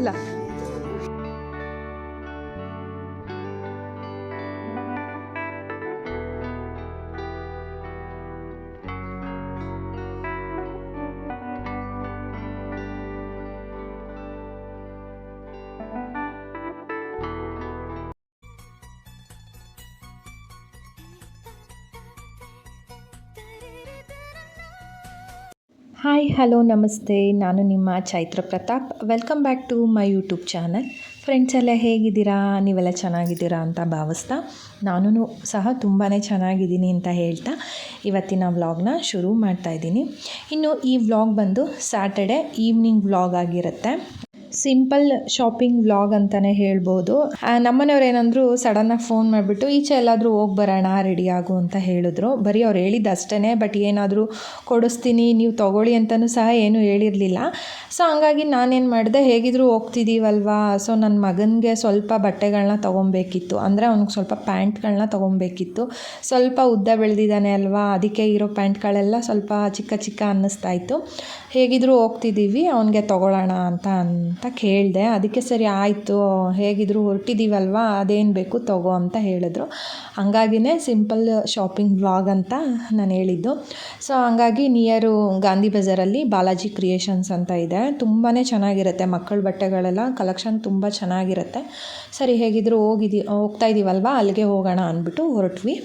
ಇಲ್ಲ hi hello ನಮಸ್ತೆ. ನಾನು ನಿಮ್ಮ Chaitra Pratap. Welcome back to my YouTube channel friends ಎಲ್ಲ ಹೇಗಿದ್ದೀರಾ? ನೀವೆಲ್ಲ ಚೆನ್ನಾಗಿದ್ದೀರಾ ಅಂತ ಭಾವಿಸ್ತಾ ನಾನು ಸಹ ತುಂಬಾ ಚೆನ್ನಾಗಿದ್ದೀನಿ ಅಂತ ಹೇಳ್ತಾ ಇವತ್ತಿನ ವ್ಲಾಗ್ನ ಶುರು ಮಾಡ್ತಾ ಇದ್ದೀನಿ. ಇನ್ನು ಈ ವ್ಲಾಗ್ ಬಂದು ಸ್ಯಾಟರ್ಡೆ ಈವ್ನಿಂಗ್ ವ್ಲಾಗ್ ಆಗಿರುತ್ತೆ. ಸಿಂಪಲ್ ಶಾಪಿಂಗ್ ವ್ಲಾಗ್ ಅಂತಲೇ ಹೇಳ್ಬೋದು. ನಮ್ಮನೆಯವ್ರು ಏನಂದ್ರು ಸಡನ್ನಾಗಿ ಫೋನ್ ಮಾಡಿಬಿಟ್ಟು, ಈಚೆ ಎಲ್ಲಾದರೂ ಹೋಗಿ ಬರೋಣ ರೆಡಿ ಆಗು ಅಂತ ಹೇಳಿದ್ರು. ಬರೀ ಅವ್ರು ಹೇಳಿದ್ದು ಅಷ್ಟೇ ಬಟ್ ಏನಾದರೂ ಕೊಡಿಸ್ತೀನಿ, ನೀವು ತೊಗೊಳ್ಳಿ ಅಂತಲೂ ಸಹ ಏನೂ ಹೇಳಿರಲಿಲ್ಲ. ಸೊ ಹಂಗಾಗಿ ನಾನೇನು ಮಾಡಿದೆ, ಹೇಗಿದ್ರೂ ಹೋಗ್ತಿದ್ದೀವಲ್ವಾ ಸೊ ನನ್ನ ಮಗನಿಗೆ ಸ್ವಲ್ಪ ಬಟ್ಟೆಗಳನ್ನ ತೊಗೊಬೇಕಿತ್ತು. ಅಂದರೆ ಅವ್ನಿಗೆ ಸ್ವಲ್ಪ ಪ್ಯಾಂಟ್ಗಳನ್ನ ತೊಗೊಬೇಕಿತ್ತು. ಸ್ವಲ್ಪ ಉದ್ದ ಬೆಳೆದಿದ್ದಾನೆ ಅಲ್ವಾ? ಅದಕ್ಕೆ ಇರೋ ಪ್ಯಾಂಟ್ಗಳೆಲ್ಲ ಸ್ವಲ್ಪ ಚಿಕ್ಕ ಚಿಕ್ಕ ಅನ್ನಿಸ್ತಾ ಇತ್ತು. ಹೇಗಿದ್ರು ಹೋಗ್ತಿದ್ದೀವಿ ಅವನಿಗೆ ತೊಗೊಳ್ಳೋಣ ಅಂತ ಅಂತ ಕೇಳಿದೆ, ಅದಕ್ಕೆ ಸರಿ ಆಯಿತು, ಹೇಗಿದ್ರು ಹೊರಟಿದ್ದೀವಲ್ವಾ ಅದೇನು ಬೇಕು ತಗೋ ಅಂತ ಹೇಳಿದ್ರು. ಹಂಗಾಗಿನೇ ಸಿಂಪಲ್ ಶಾಪಿಂಗ್ ವ್ಲಾಗ್ ಅಂತ ನಾನು ಹೇಳಿದ್ದು. ಸೊ, ಹಂಗಾಗಿ ನಿಯರು ಗಾಂಧಿ ಬಜಾರಲ್ಲಿ ಬಾಲಾಜಿ ಕ್ರಿಯೇಷನ್ಸ್ ಅಂತ ಇದೆ. ತುಂಬಾ ಚೆನ್ನಾಗಿರುತ್ತೆ, ಮಕ್ಕಳ ಬಟ್ಟೆಗಳೆಲ್ಲ, ಕಲೆಕ್ಷನ್ ತುಂಬ ಚೆನ್ನಾಗಿರುತ್ತೆ. ಸರಿ, ಹೇಗಿದ್ರು ಹೋಗಿದ್ದೀ ಹೋಗ್ತಾ ಇದ್ದೀವಲ್ವಾ ಅಲ್ಲಿಗೆ ಹೋಗೋಣ ಅಂದ್ಬಿಟ್ಟು ಹೊರಟ್ವಿ.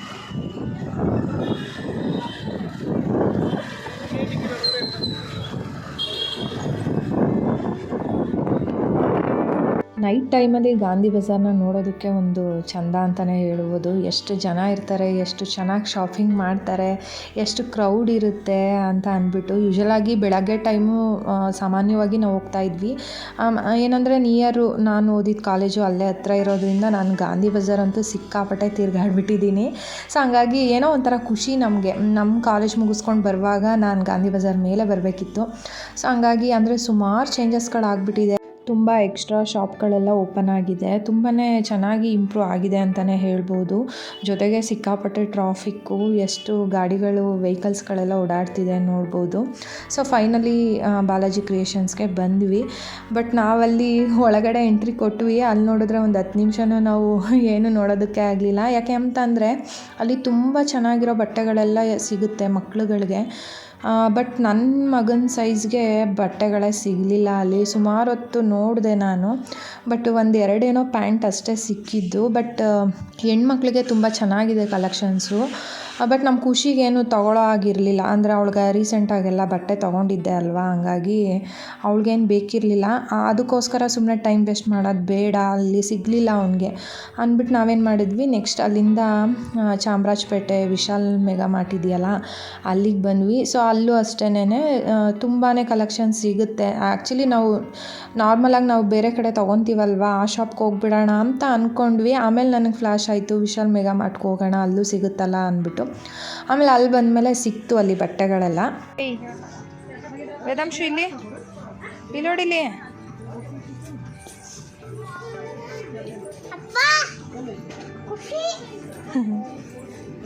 ನೈಟ್ ಟೈಮಲ್ಲಿ ಗಾಂಧಿ ಬಜಾರ್ನ ನೋಡೋದಕ್ಕೆ ಒಂದು ಚಂದ ಅಂತಲೇ ಹೇಳ್ಬೋದು. ಎಷ್ಟು ಜನ ಇರ್ತಾರೆ, ಎಷ್ಟು ಚೆನ್ನಾಗಿ ಶಾಪಿಂಗ್ ಮಾಡ್ತಾರೆ, ಎಷ್ಟು ಕ್ರೌಡ್ ಇರುತ್ತೆ ಅಂತ ಅಂದ್ಬಿಟ್ಟು ಯೂಶಲಾಗಿ ಬೆಳಗ್ಗೆ ಟೈಮು ಸಾಮಾನ್ಯವಾಗಿ ನಾವು ಹೋಗ್ತಾ ಇದ್ವಿ. ಏನಂದರೆ ನಿಯರು ನಾನು ಓದಿದ ಕಾಲೇಜು ಅಲ್ಲೇ ಹತ್ರ ಇರೋದ್ರಿಂದ ನಾನು ಗಾಂಧಿ ಬಜಾರ್ ಅಂತೂ ಸಿಕ್ಕಾಪಟ್ಟೆ ತಿರ್ಗಾಡ್ಬಿಟ್ಟಿದ್ದೀನಿ. ಸೊ ಹಂಗಾಗಿ ಏನೋ ಒಂಥರ ಖುಷಿ ನಮಗೆ. ನಮ್ಮ ಕಾಲೇಜ್ ಮುಗಿಸ್ಕೊಂಡು ಬರುವಾಗ ನಾನು ಗಾಂಧಿ ಬಜಾರ್ ಮೇಲೆ ಬರಬೇಕಿತ್ತು. ಸೊ ಹಂಗಾಗಿ ಅಂದರೆ ಸುಮಾರು ಚೇಂಜಸ್ಗಳಾಗ್ಬಿಟ್ಟಿದೆ ತುಂಬ ಎಕ್ಸ್ಟ್ರಾ ಶಾಪ್ಗಳೆಲ್ಲ ಓಪನ್ ಆಗಿದೆ. ತುಂಬಾ ಚೆನ್ನಾಗಿ ಇಂಪ್ರೂವ್ ಆಗಿದೆ ಅಂತಲೇ ಹೇಳ್ಬೋದು. ಜೊತೆಗೆ ಸಿಕ್ಕಾಪಟ್ಟೆ ಟ್ರಾಫಿಕ್ಕು ಎಷ್ಟು ಗಾಡಿಗಳು ವೆಹಿಕಲ್ಸ್ಗಳೆಲ್ಲ ಓಡಾಡ್ತಿದೆ ನೋಡ್ಬೋದು. ಸೊ ಫೈನಲಿ ಬಾಲಾಜಿ ಕ್ರಿಯೇಷನ್ಸ್ಗೆ ಬಂದ್ವಿ. ಬಟ್ ನಾವಲ್ಲಿ ಒಳಗಡೆ ಎಂಟ್ರಿ ಕೊಟ್ವಿ. ಅಲ್ಲಿ ನೋಡಿದ್ರೆ ಒಂದು ಹತ್ತು ನಿಮಿಷನೂ ನಾವು ಏನು ನೋಡೋದಕ್ಕೆ ಆಗಲಿಲ್ಲ. ಯಾಕೆ ಅಂತಂದರೆ, ಅಲ್ಲಿ ತುಂಬ ಚೆನ್ನಾಗಿರೋ ಬಟ್ಟೆಗಳೆಲ್ಲ ಸಿಗುತ್ತೆ ಮಕ್ಳುಗಳಿಗೆ. ಬಟ್ ನನ್ನ ಮಗನ ಸೈಜ್ಗೆ ಬಟ್ಟೆಗಳೇ ಸಿಗಲಿಲ್ಲ. ಅಲ್ಲಿ ಸುಮಾರು ಹೊತ್ತು ನೋಡಿದೆ ನಾನು. ಬಟ್ ಒಂದು ಎರಡೇನೋ ಪ್ಯಾಂಟ್ ಅಷ್ಟೇ ಸಿಕ್ಕಿದ್ದು. ಬಟ್ ಹೆಣ್ಮಕ್ಳಿಗೆ ತುಂಬ ಚೆನ್ನಾಗಿದೆ ಕಲೆಕ್ಷನ್ಸು ಬಟ್ ನಮ್ಮ ಖುಷಿಗೇನು ತೊಗೊಳ್ಳೋ ಆಗಿರಲಿಲ್ಲ ಅಂದರೆ ಅವಳಿಗೆ ರೀಸೆಂಟಾಗೆಲ್ಲ ಬಟ್ಟೆ ತೊಗೊಂಡಿದ್ದೆ ಅಲ್ವಾ? ಹಂಗಾಗಿ ಅವಳಿಗೇನು ಬೇಕಿರಲಿಲ್ಲ. ಅದಕ್ಕೋಸ್ಕರ ಸುಮ್ಮನೆ ಟೈಮ್ ವೇಸ್ಟ್ ಮಾಡೋದು ಬೇಡ. ಅಲ್ಲಿ ಸಿಗಲಿಲ್ಲ ಅವನಿಗೆ. ಅಂದ್ಬಿಟ್ಟು ನಾವೇನು ಮಾಡಿದ್ವಿ? ನೆಕ್ಸ್ಟ್ ಅಲ್ಲಿಂದ ಚಾಮರಾಜಪೇಟೆ ವಿಶಾಲ್ ಮೆಗಾ ಮಾರ್ಟ್ ಇದೆಯಲ್ಲ, ಅಲ್ಲಿಗೆ ಬಂದ್ವಿ. ಸೊ ಅಲ್ಲೂ ಅಷ್ಟೇನೆ ತುಂಬಾ ಕಲೆಕ್ಷನ್ ಸಿಗುತ್ತೆ. ಆ್ಯಕ್ಚುಲಿ ನಾವು ನಾರ್ಮಲಾಗಿ ನಾವು ಬೇರೆ ಕಡೆ ತೊಗೊತೀವಲ್ವ? ಆ ಶಾಪ್ಗೆ ಹೋಗ್ಬಿಡೋಣ ಅಂತ ಅಂದ್ಕೊಂಡ್ವಿ ಆಮೇಲೆ ನನಗೆ ಫ್ಲ್ಯಾಶ್ ಆಯಿತು. ವಿಶಾಲ್ ಮೆಗಾ ಮಾರ್ಟ್ಗೆ ಹೋಗೋಣ, ಅಲ್ಲೂ ಸಿಗುತ್ತಲ್ಲ ಅಂದ್ಬಿಟ್ಟು. ಆಮೇಲೆ ಅಲ್ಲಿ ಬಂದಮೇಲೆ ಸಿಕ್ತು ಅಲ್ಲಿ ಬಟ್ಟೆಗಳೆಲ್ಲ. ವೇದಾಂಶು ಇಲ್ಲಿ? ಇಲ್ಲಿ. ನೋಡಿಲಿ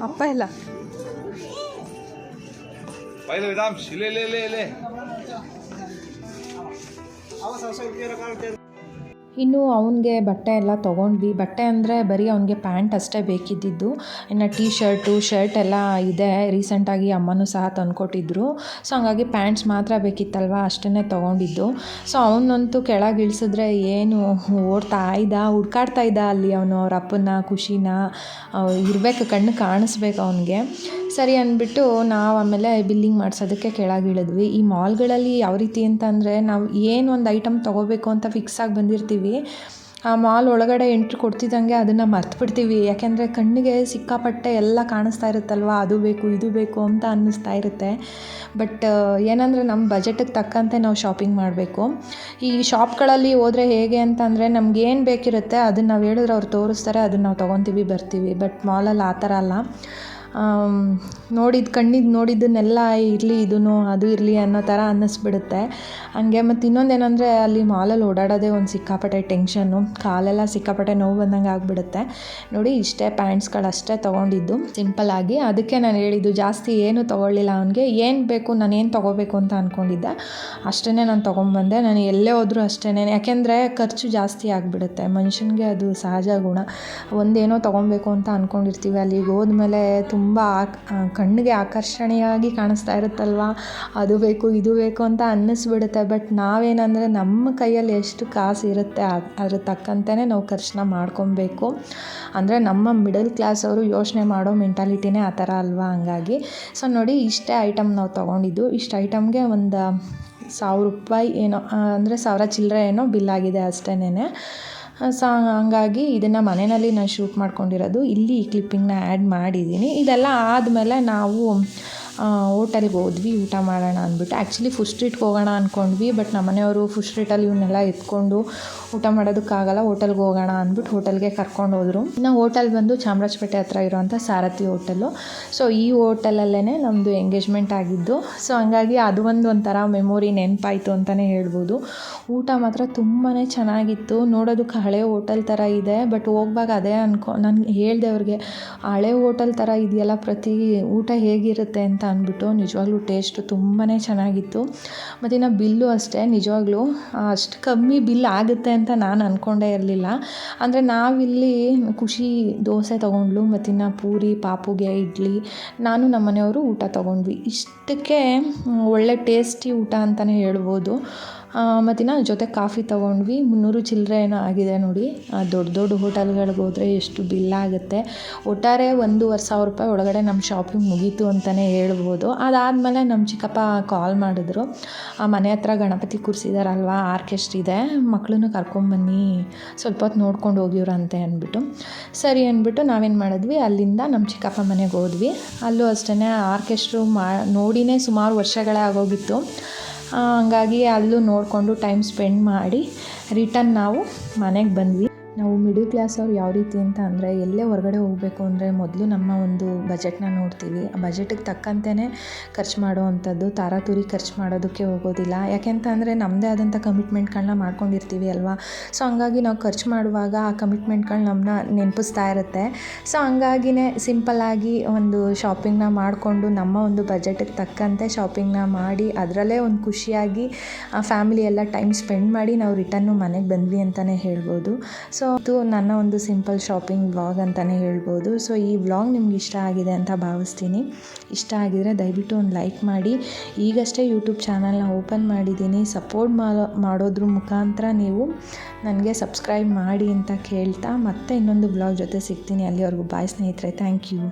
ಅಪ್ಪ ಇಲ್ಲ. ಪೈಲೆ ವಿಧಾಂಶ್ ಇಲ್ಲೇ ಇಲ್ಲೇ ಇಲ್ಲೇ ಇಲ್ಲೇ. ಇನ್ನು ಅವನಿಗೆ ಬಟ್ಟೆ ಎಲ್ಲ ತೊಗೊಂಡ್ವಿ. ಬಟ್ಟೆ ಅಂದರೆ ಬರೀ ಅವನಿಗೆ ಪ್ಯಾಂಟ್ ಅಷ್ಟೇ ಬೇಕಿದ್ದಿದ್ದು. ಇನ್ನು ಟೀ ಶರ್ಟು ಶರ್ಟ್ ಎಲ್ಲ ಇದೆ. ರೀಸೆಂಟಾಗಿ ಅಮ್ಮನೂ ಸಹ ತಂದುಕೊಟ್ಟಿದ್ರು. ಸೊ ಹಂಗಾಗಿ ಪ್ಯಾಂಟ್ಸ್ ಮಾತ್ರ ಬೇಕಿತ್ತಲ್ವ? ಅಷ್ಟೇ ತೊಗೊಂಡಿದ್ದು. ಸೊ ಅವನಂತೂ ಕೆಳಗೆ ಇಳಿಸಿದ್ರೆ ಏನು ಓಡ್ತಾ ಇದ್ದ, ಹುಡ್ಕಾಡ್ತಾ ಇದ್ದ ಅಲ್ಲಿ ಅವನು, ಅವ್ರ ಅಪ್ಪನ ಖುಷಿನ ಇರಬೇಕು, ಕಣ್ಣು ಕಾಣಿಸ್ಬೇಕು ಅವನಿಗೆ. ಸರಿ ಅಂದ್ಬಿಟ್ಟು ನಾವು ಆಮೇಲೆ ಬಿಲ್ಲಿಂಗ್ ಮಾಡಿಸೋದಕ್ಕೆ ಕೆಳಗೆ ಇಳಿದ್ವಿ. ಈ ಮಾಲ್ಗಳಲ್ಲಿ ಯಾವ ರೀತಿ ಅಂತಂದರೆ ನಾವು ಏನು ಒಂದು ಐಟಮ್ ತೊಗೋಬೇಕು ಅಂತ ಫಿಕ್ಸ್ ಆಗಿ ಬಂದಿರ್ತೀವಿ. ಆ ಮಾಲ್ ಒಳಗಡೆ ಎಂಟ್ರಿ ಕೊಡ್ತಿದ್ದಂಗೆ ಅದನ್ನು ಮರ್ತ್ಬಿಡ್ತೀವಿ. ಯಾಕೆಂದರೆ ಕಣ್ಣಿಗೆ ಸಿಕ್ಕಾಪಟ್ಟೆ ಎಲ್ಲ ಕಾಣಿಸ್ತಾ ಇರುತ್ತಲ್ವ? ಅದು ಬೇಕು, ಇದು ಬೇಕು ಅಂತ ಅನ್ನಿಸ್ತಾ ಇರುತ್ತೆ. ಬಟ್ ಏನಂದರೆ ನಮ್ಮ ಬಜೆಟಿಗೆ ತಕ್ಕಂತೆ ನಾವು ಶಾಪಿಂಗ್ ಮಾಡಬೇಕು. ಈ ಶಾಪ್ಗಳಲ್ಲಿ ಹೋದರೆ ಹೇಗೆ ಅಂತಂದರೆ ನಮ್ಗೆ ಏನು ಬೇಕಿರುತ್ತೆ ಅದನ್ನು ನಾವು ಹೇಳಿದ್ರೆ ಅವ್ರು ತೋರಿಸ್ತಾರೆ ಅದನ್ನು ನಾವು ತೊಗೊತೀವಿ, ಬರ್ತೀವಿ. ಬಟ್ ಮಾಲಲ್ಲಿ ಆ ಥರ ಅಲ್ಲ. ನೋಡಿದ ಕಣ್ಣಿಗೆ ನೋಡಿದ್ದನ್ನೆಲ್ಲ ಇರಲಿ ಇದೂ ಅದು ಇರಲಿ ಅನ್ನೋ ಥರ ಅನ್ನಿಸ್ಬಿಡುತ್ತೆ. ಹಂಗೆ ಮತ್ತು ಇನ್ನೊಂದೇನೆಂದರೆ ಅಲ್ಲಿ ಮಾಲಲ್ಲಿ ಓಡಾಡೋದೇ ಒಂದು ಸಿಕ್ಕಾಪಟ್ಟೆ ಟೆನ್ಷನ್ನು, ಕಾಲೆಲ್ಲ ಸಿಕ್ಕಾಪಟ್ಟೆ ನೋವು ಬಂದಂಗೆ ಆಗಿಬಿಡುತ್ತೆ. ನೋಡಿ, ಇಷ್ಟೇ ಪ್ಯಾಂಟ್ಸ್ಗಳಷ್ಟೇ ತೊಗೊಂಡಿದ್ದು ಸಿಂಪಲ್ಲಾಗಿ ಅದಕ್ಕೆ ನಾನು ಹೇಳಿದ್ದು, ಜಾಸ್ತಿ ಏನು ತೊಗೊಳ್ಳಿಲ್ಲ ಅವನಿಗೆ. ಏನು ಬೇಕು ನಾನು ಏನು ತೊಗೋಬೇಕು ಅಂತ ಅಂದ್ಕೊಂಡಿದ್ದೆ ಅಷ್ಟೇ ನಾನು ತೊಗೊಂಬಂದೆ. ನಾನು ಎಲ್ಲೇ ಹೋದರೂ ಅಷ್ಟೇ ಯಾಕೆಂದರೆ ಖರ್ಚು ಜಾಸ್ತಿ ಆಗಿಬಿಡುತ್ತೆ. ಮನುಷ್ಯನಿಗೆ ಅದು ಸಹಜ ಗುಣ. ಒಂದೇನೋ ತೊಗೊಬೇಕು ಅಂತ ಅಂದ್ಕೊಂಡಿರ್ತೀವಿ ಅಲ್ಲಿಗೆ ಹೋದ್ಮೇಲೆ ತುಂಬ ಆಕ್ ಕಣ್ಣಿಗೆ ಆಕರ್ಷಣೀಯವಾಗಿ ಕಾಣಿಸ್ತಾ ಇರುತ್ತಲ್ವ? ಅದು ಬೇಕು, ಇದು ಬೇಕು ಅಂತ ಅನ್ನಿಸ್ಬಿಡುತ್ತೆ. ಬಟ್ ನಾವೇನಂದರೆ ನಮ್ಮ ಕೈಯಲ್ಲಿ ಎಷ್ಟು ಕಾಸು ಇರುತ್ತೆ ಅದ್ರ ತಕ್ಕಂತೆಯೇ ನಾವು ಖರ್ಚನ್ನ ಮಾಡ್ಕೊಬೇಕು. ಅಂದರೆ ನಮ್ಮ ಮಿಡಲ್ ಕ್ಲಾಸ್ ಅವರು ಯೋಚನೆ ಮಾಡೋ ಮೆಂಟಾಲಿಟಿನೇ ಆ ಥರ ಅಲ್ವಾ ಹಂಗಾಗಿ. ಸೊ ನೋಡಿ, ಇಷ್ಟೇ ಐಟಮ್ ನಾವು ತೊಗೊಂಡಿದ್ದು. ಇಷ್ಟು ಐಟಮ್ಗೆ ಒಂದು ಸಾವಿರ ರೂಪಾಯಿ ಏನೋ ಅಂದರೆ ಸಾವಿರ ಚಿಲ್ಲರೆ ಏನೋ ಬಿಲ್ ಆಗಿದೆ ಅಷ್ಟೇನೆ ಸೊ, ಹಂಗಾಗಿ ಇದನ್ನು ಮನೆಯಲ್ಲಿ ನಾನು ಶೂಟ್ ಮಾಡ್ಕೊಂಡಿರೋದು. ಇಲ್ಲಿ ಈ ಕ್ಲಿಪ್ಪಿಂಗ್ನ ಆ್ಯಡ್ ಮಾಡಿದ್ದೀನಿ. ಇದೆಲ್ಲ ಆದಮೇಲೆ ನಾವು ಹೋಟೆಲ್ಗೆ ಹೋದ್ವಿ, ಊಟ ಮಾಡೋಣ ಅಂದ್ಬಿಟ್ಟು. ಆ್ಯಕ್ಚುಲಿ ಫುಡ್ ಸ್ಟ್ರೀಟ್ಗೆ ಹೋಗೋಣ ಅಂದ್ಕೊಂಡ್ವಿ ಬಟ್ ನಮ್ಮ ಮನೆಯವರು ಫುಡ್ ಸ್ಟ್ರೀಟಲ್ಲಿ ಇವನ್ನೆಲ್ಲ ಎತ್ಕೊಂಡು ಊಟ ಮಾಡೋದಕ್ಕಾಗಲ್ಲ, ಹೋಟೆಲ್ಗೆ ಹೋಗೋಣ ಅಂದ್ಬಿಟ್ಟು ಹೋಟೆಲ್ಗೆ ಕರ್ಕೊಂಡು ಹೋದರು. ಇನ್ನು ಹೋಟೆಲ್ ಬಂದು ಚಾಮರಾಜಪೇಟೆ ಹತ್ರ ಇರೋವಂಥ ಸಾರಥಿ ಹೋಟೆಲು ಸೊ ಈ ಹೋಟೆಲಲ್ಲೇ ನಮ್ಮದು ಎಂಗೇಜ್ಮೆಂಟ್ ಆಗಿದ್ದು. ಸೊ ಹಂಗಾಗಿ ಅದು ಒಂದು ಒಂಥರ ಮೆಮೊರಿ ನೆನಪಾಯಿತು ಅಂತಲೇ ಹೇಳ್ಬೋದು. ಊಟ ಮಾತ್ರ ತುಂಬಾ ಚೆನ್ನಾಗಿತ್ತು. ನೋಡೋದಕ್ಕೆ ಹಳೆ ಹೋಟೆಲ್ ಥರ ಇದೆ ಬಟ್ ಹೋಗ್ವಾಗ ಅದೇ ಅನ್ಕೊ ನಾನು ಹೇಳಿದೆ ಅವ್ರಿಗೆ, ಹಳೆ ಹೋಟೆಲ್ ಥರ ಇದೆಯಲ್ಲ ಪ್ರತಿ ಊಟ ಹೇಗಿರುತ್ತೆ? ಅಂತ ಅಂದ್ಬಿಟ್ಟು ನಿಜವಾಗ್ಲೂ ಟೇಸ್ಟ್ ತುಂಬಾ ಚೆನ್ನಾಗಿತ್ತು. ಮತ್ತು ನಾವು ಬಿಲ್ಲು ಅಷ್ಟೇ, ನಿಜವಾಗ್ಲೂ ಅಷ್ಟು ಕಮ್ಮಿ ಬಿಲ್ ಆಗುತ್ತೆ ಅಂತ ನಾನು ಅಂದ್ಕೊಂಡೇ ಇರಲಿಲ್ಲ. ಅಂದರೆ ನಾವಿಲ್ಲಿ ಖುಷಿ ದೋಸೆ ತೊಗೊಂಡ್ಲು ಮತ್ತು ಇನ್ನು ಪೂರಿ, ಪಾಪುಗೆ, ಇಡ್ಲಿ, ನಾನು ನಮ್ಮ ಮನೆಯವರು ಊಟ ತೊಗೊಂಡ್ವಿ. ಇಷ್ಟಕ್ಕೆ ಒಳ್ಳೆ ಟೇಸ್ಟಿ ಊಟ ಅಂತಲೇ ಹೇಳ್ಬೋದು. ಮತ್ತು ನಾನು ಜೊತೆ ಕಾಫಿ ತೊಗೊಂಡ್ವಿ. ಮುನ್ನೂರು ಚಿಲ್ಲರೆ ಏನೋ ಆಗಿದೆ ನೋಡಿ. ದೊಡ್ಡ ದೊಡ್ಡ ಹೋಟೆಲ್ಗಳಿಗೆ ಹೋದರೆ ಎಷ್ಟು ಬಿಲ್ ಆಗುತ್ತೆ. ಒಟ್ಟಾರೆ ಒಂದೂವರೆ ಸಾವಿರ ರೂಪಾಯಿ ಒಳಗಡೆ ನಮ್ಮ ಶಾಪಿಂಗ್ ಮುಗೀತು ಅಂತಲೇ ಹೇಳ್ಬೋದು. ಅದಾದಮೇಲೆ ನಮ್ಮ ಚಿಕ್ಕಪ್ಪ ಕಾಲ್ ಮಾಡಿದ್ರು. ಆ, ಮನೆ ಹತ್ರ ಗಣಪತಿ ಕೂರಿಸಿದಾರಲ್ವ ಆರ್ಕೆಸ್ಟ್ ಇದೆ ಮಕ್ಕಳನ್ನು ಕರ್ಕೊಂಬನ್ನಿ ಸ್ವಲ್ಪ ಹೊತ್ತು ನೋಡ್ಕೊಂಡು ಹೋಗಿವ್ರಂತೆ ಅಂದ್ಬಿಟ್ಟು. ಸರಿ ಅಂದ್ಬಿಟ್ಟು ನಾವೇನು ಮಾಡಿದ್ವಿ, ಅಲ್ಲಿಂದ ನಮ್ಮ ಚಿಕ್ಕಪ್ಪ ಮನೆಗೆ ಹೋದ್ವಿ. ಅಲ್ಲೂ ಅಷ್ಟೇ ಆರ್ಕೆಸ್ಟ್ರು ಮಾ ನೋಡಿಯೇ ಸುಮಾರು ವರ್ಷಗಳೇ ಆಗೋಗಿತ್ತು. ಹಂಗಾಗಿ ಅಲ್ಲೂ ನೋಡಿಕೊಂಡು ಟೈಮ್ ಸ್ಪೆಂಡ್ ಮಾಡಿ ರಿಟರ್ನ್ ನಾವು ಮನೆಗೆ ಬಂದ್ವಿ. ನಾವು ಮಿಡಲ್ ಕ್ಲಾಸ್ ಅವ್ರು ಯಾವ ರೀತಿ ಅಂತ ಅಂದರೆ ಎಲ್ಲೇ ಹೊರಗಡೆ ಹೋಗಬೇಕು ಅಂದರೆ ಮೊದಲು ನಮ್ಮ ಒಂದು ಬಜೆಟ್ನ ನೋಡ್ತೀವಿ. ಆ ಬಜೆಟಿಗೆ ತಕ್ಕಂತೆಯೇ ಖರ್ಚು ಮಾಡುವಂಥದ್ದು, ತಾರಾತುರಿ ಖರ್ಚು ಮಾಡೋದಕ್ಕೆ ಹೋಗೋದಿಲ್ಲ. ಯಾಕೆಂತ ಅಂದರೆ ನಮ್ಮದೇ ಆದಂಥ ಕಮಿಟ್ಮೆಂಟ್ಗಳನ್ನ ಮಾಡ್ಕೊಂಡಿರ್ತೀವಿ ಅಲ್ವಾ? ಸೊ ಹಂಗಾಗಿ ನಾವು ಖರ್ಚು ಮಾಡುವಾಗ ಆ ಕಮಿಟ್ಮೆಂಟ್ಗಳು ನಮ್ಮನ್ನ ನೆನಪಿಸ್ತಾ ಇರುತ್ತೆ. ಸೊ ಹಂಗಾಗಿನೇ ಸಿಂಪಲ್ಲಾಗಿ ಒಂದು ಶಾಪಿಂಗ್ನ ಮಾಡಿಕೊಂಡು ನಮ್ಮ ಒಂದು ಬಜೆಟಿಗೆ ತಕ್ಕಂತೆ ಶಾಪಿಂಗ್ನ ಮಾಡಿ ಅದರಲ್ಲೇ ಒಂದು ಖುಷಿಯಾಗಿ ಫ್ಯಾಮಿಲಿ ಎಲ್ಲ ಟೈಮ್ ಸ್ಪೆಂಡ್ ಮಾಡಿ ನಾವು ರಿಟರ್ನು ಮನೆಗೆ ಬಂದ್ವಿ ಅಂತಲೇ ಹೇಳ್ಬೋದು. ಸೊ ಇದು ನನ್ನ ಒಂದು ಸಿಂಪಲ್ ಶಾಪಿಂಗ್ ವ್ಲಾಗ್ ಅಂತಲೇ ಹೇಳ್ಬೋದು. ಸೊ ಈ ವ್ಲಾಗ್ ನಿಮ್ಗೆ ಇಷ್ಟ ಆಗಿದೆ ಅಂತ ಭಾವಿಸ್ತೀನಿ. ಇಷ್ಟ ಆಗಿದರೆ ದಯವಿಟ್ಟು ಒಂದು ಲೈಕ್ ಮಾಡಿ. ಈಗಷ್ಟೇ ಯೂಟ್ಯೂಬ್ ಚಾನಲ್ನ ಓಪನ್ ಮಾಡಿದ್ದೀನಿ. ಸಪೋರ್ಟ್ ಮಾಡೋದ್ರ ಮುಖಾಂತರ ನೀವು ನನಗೆ ಸಬ್ಸ್ಕ್ರೈಬ್ ಮಾಡಿ ಅಂತ ಕೇಳ್ತಾ ಮತ್ತೆ ಇನ್ನೊಂದು ಬ್ಲಾಗ್ ಜೊತೆ ಸಿಗ್ತೀನಿ. ಅಲ್ಲಿವರೆಗೂ ಬಾಯ್ ಸ್ನೇಹಿತರೆ. Thank you